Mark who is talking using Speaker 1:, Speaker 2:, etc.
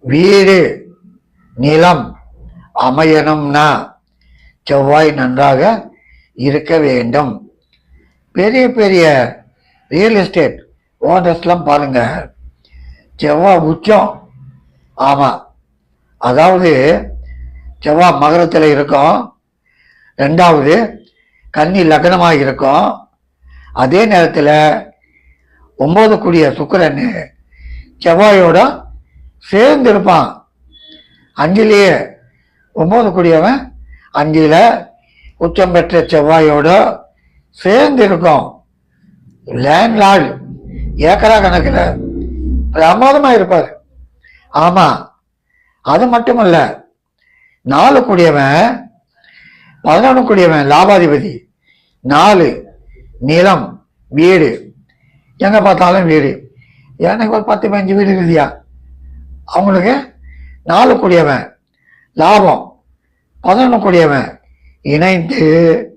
Speaker 1: வீடு நிலம் அமையணும்னா செவ்வாய் நன்றாக இருக்க வேண்டும். பெரிய பெரிய ரியல் எஸ்டேட் ஓனர்ஸ்லாம் பாருங்க. செவ்வாய் உச்சம். ஆமாம் அதாவது செவ்வாய் மகரத்தில் இருக்கும். ரெண்டாவது கன்னி லக்னமாக இருக்கும். அதே நேரத்தில் ஒம்பது கூடிய சுக்கரன் செவ்வாயோட சேர்ந்து இருப்பான் அஞ்சிலேயே ஒம்பது கூடியவன் அஞ்சில் உச்சம் பெற்ற செவ்வாயோட சேர்ந்து இருக்கும் லேண்ட்லார்டு ஏக்கரா கணக்கில் பிரமாதமாக இருப்பார். ஆமாம் அது மட்டுமல்ல நாலு கூடியவன் பதினொன்று கூடியவன் லாபாதிபதி. நாலு நிலம் வீடு. எங்கே பார்த்தாலும் வீடு. எனக்கு ஒரு பத்து பதினஞ்சு வீடு இருக்குதியா? அவங்களுக்கு நாலு கூடியவன். லாபம் பதினொன்று கூடியவன். இணைந்து